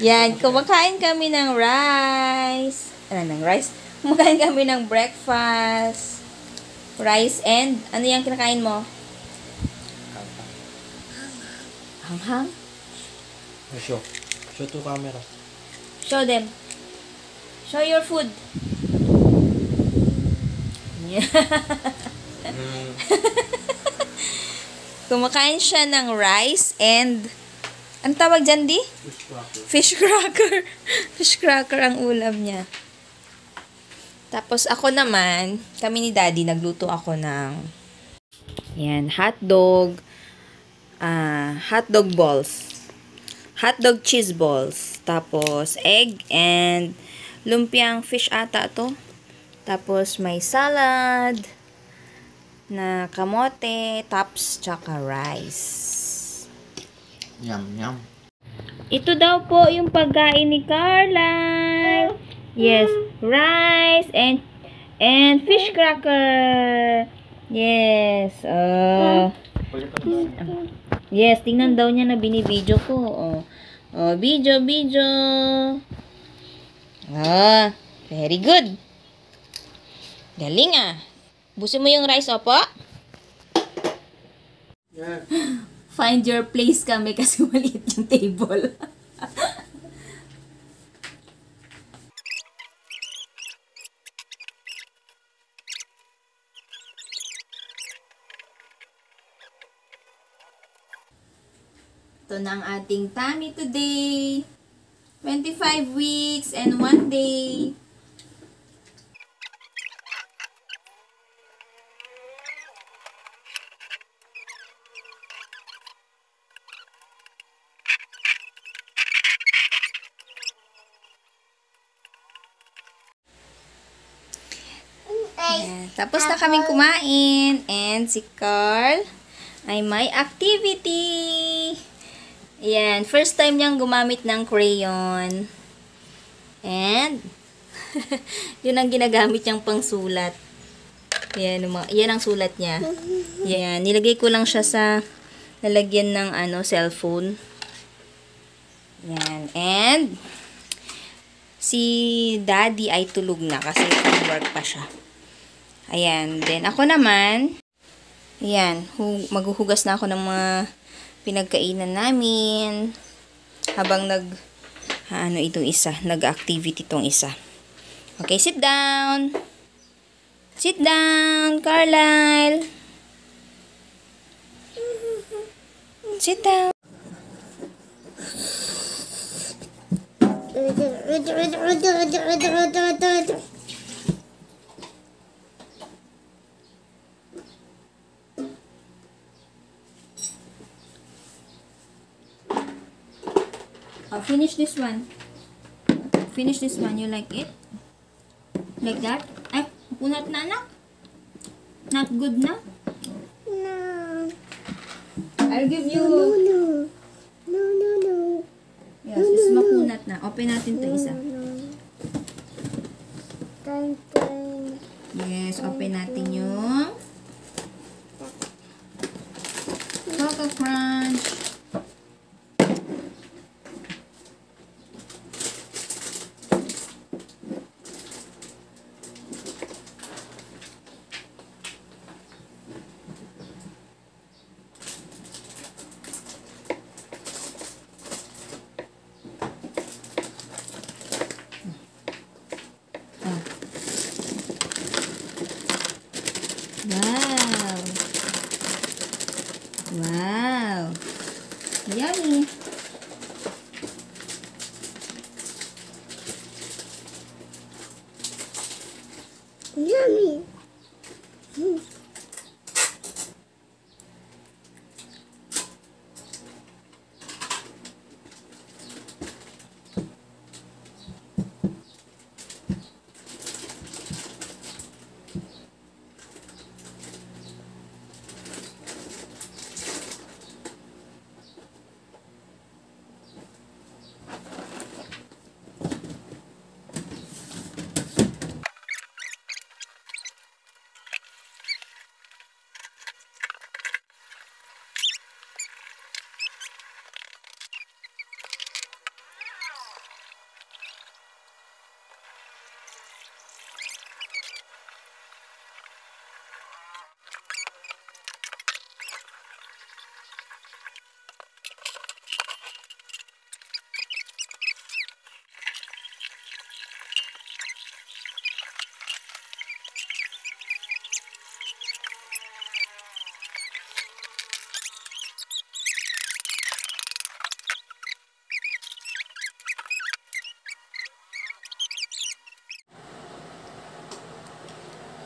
Yan, kumakain kami ng rice. Ano ng rice? Kumakain kami ng breakfast. Rice and, ano yung kinakain mo? Hanghang? Show. Show to camera. Show them. Show your food. Yeah. Mm. Kumakain siya ng rice and ang tawag dyan, di? Cracker. Fish cracker. Fish cracker ang ulam niya. Tapos ako naman, kami ni daddy, nagluto ako ng yan, hotdog, ah, hotdog balls. Hotdog cheese balls. Tapos egg and lumpiang fish ata to. Tapos may salad na kamote, tops, tsaka rice. Yum, yum. Ito daw po yung pagkain ni Carla. Yes, rice and and fish cracker. Yes. Uh, yes, tingnan daw niya na binibidyo ko. Oh. Oh, video, video. Ah, very good. Galing ah. Busin mo yung rice, opo. Yeah. Find your place kami kasi maliit yung table. Ito na ang ating tummy today. 25 weeks and 1 day. Ayan. Tapos na kaming kumain. And si Carl ay may activity. Ayan. First time niyang gumamit ng crayon. And, yun ang ginagamit niyang pangsulat. Yan, yung mga, yan ang sulat niya. Yan. Nilagay ko lang siya sa lalagyan ng ano, cellphone. Yan. And, si daddy ay tulog na kasi work pa siya. Ayan. Then, ako naman, ayan, hu- maghuhugas na ako ng mga pinagkainan namin habang nag, ha, ano itong isa, nag-activity itong isa. Okay, sit down. Sit down, Carlisle. Sit down. Finish this one. Finish this one. You like it? Like that? Ay, punat na anak. Not good na? No. I'll give you... No, no. No, no, no. Yes, is makunat na. Open natin to isa. No. Time, time. Yes, open natin yung... Coco Crunch. Ah. Wow. Wow. Yummy. Yummy.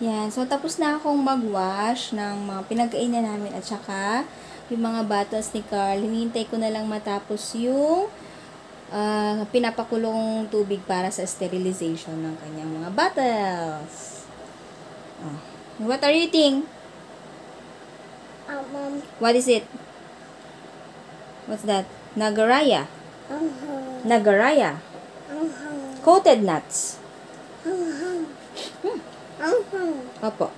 Yan. So, tapos na akong mag-wash ng mga pinagkainan namin at saka yung mga bottles ni Carl. Hinihintay ko na lang matapos yung ah, pinapakulong tubig para sa sterilization ng kanyang mga bottles. Oh. What are you eating? Um, um, What is it? What's that? Nagaraya. um, Nagaraya. Coated nuts. um. Opo.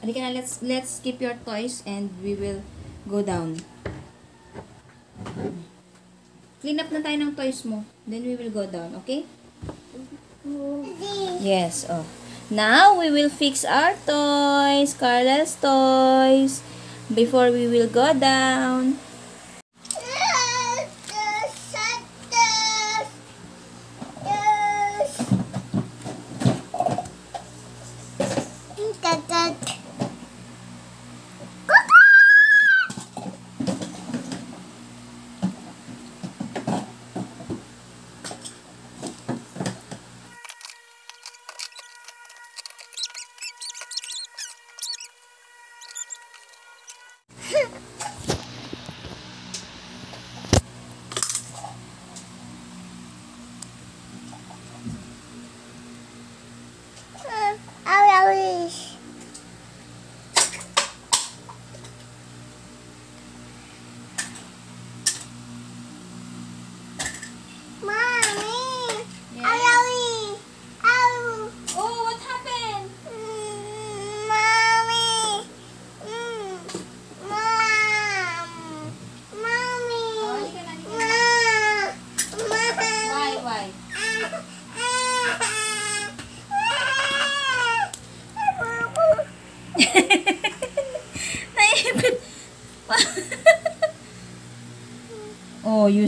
Halika na, let's, let's keep your toys and we will go down. Clean up na tayo ng toys mo. Then we will go down, okay? Yes, oh. Now, we will fix our toys, Carla's toys, before we will go down.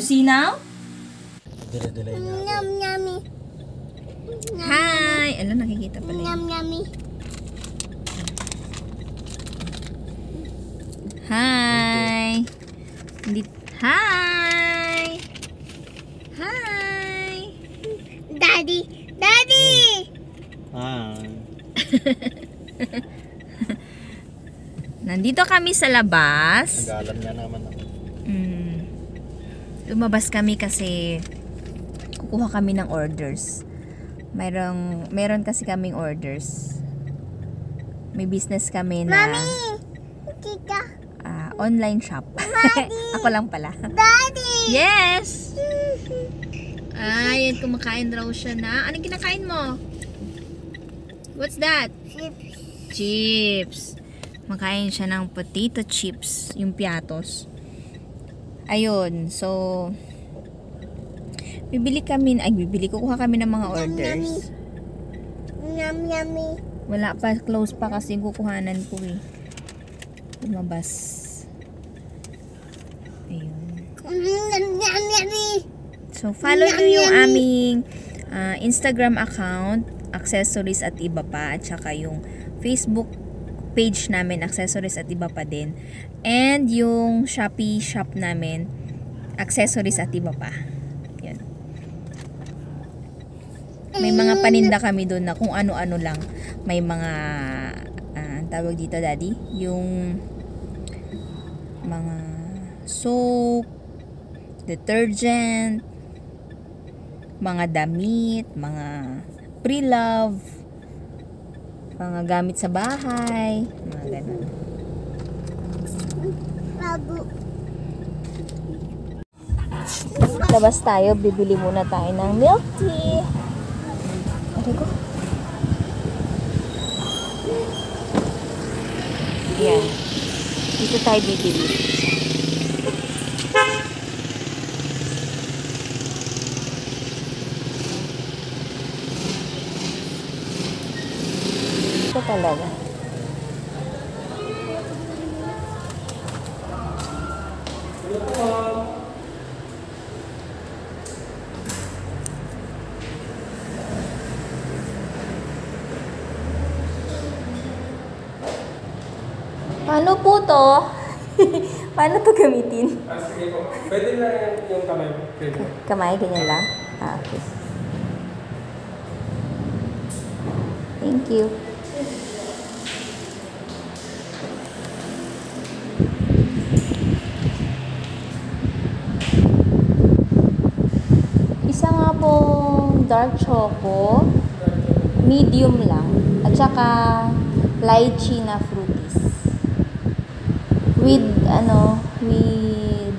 You see now? Yum yummy. Hi! Ano, nakikita pala yun. Yum yummy. Hi! Hindi, hi! Hi! Daddy, daddy. Hi. Nandito kami sa labas. Nagalan niya naman. Lumabas kami kasi kukuha kami ng orders. Mayroong, meron kasi kaming orders. May business kami na Mommy, Tita, ah, online shop. Ako lang pala. daddy. Yes! Ay, kumakain raw siya na. Anong kinakain mo? What's that? Chips. Chips. Makain siya ng potato chips, yung piatos. Ayun, so bibili kami, ay bibili, kukuha kami ng mga orders. Yum yummy. Wala pa, close pa kasi kukuhanan ko eh. Lumabas. Ayun. So, follow nyo yung aming ah, Instagram account, accessories at iba pa, at saka yung Facebook page namin, accessories at iba pa din. And yung Shopee shop namin, accessories at iba pa. Yun. May mga paninda kami doon na kung ano-ano lang. May mga, ah, tawag dito daddy, yung mga soap, detergent, mga damit, mga pre-love, mga gamit sa bahay, mga ganun. Labas tayo, bibili muna tayo ng milk tea. Aray ko. Yan. Dito tayo bibili. Ito talaga. Paano po to? Paano to gamitin? Ah, sige po. Pwede na yung, kamay mo. Pwede. Kamay, ganyan lang? Ah, okay. Thank you. Isa nga pong dark choco, medium lang, at saka lychee na fruities. With, ano, with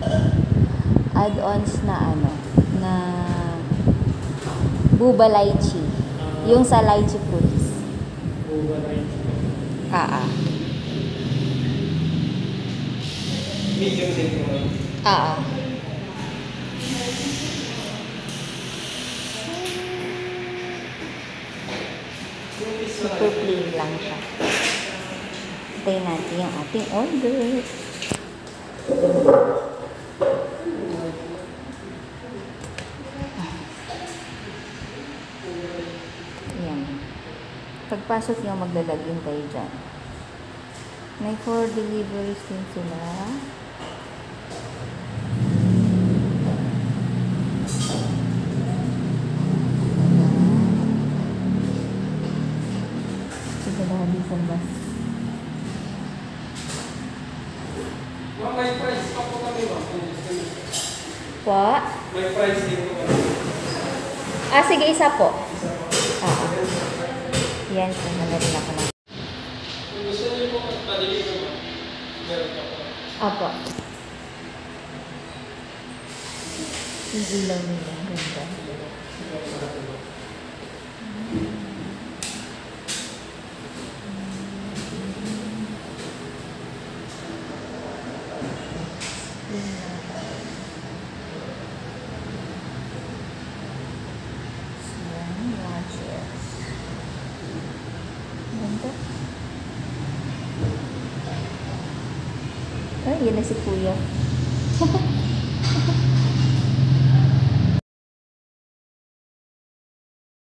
add-ons na ano, na buba lychee. Yung sa lychee fruits. Buba yun. Ah, ah. Medium din po. Ah, ah. Super plain lang siya. Tayo natin yung ating order. Yan. Pagpasok nyo, maglalagin kayo dyan. May four deliveries din sila. Sigurado sa bus. Ma'am, may price pa po kami, ma'am. Po? May price din po. Ah, sige, isa po. Ah, ah. Yan, kumahala rin ako na. Kung gusto niyo po magpa-deliver, ma'am, meron pa po. Apo. Yung ilaw nila, ganda. Yan, watches. Ganda. Ay, yan na si Kuya.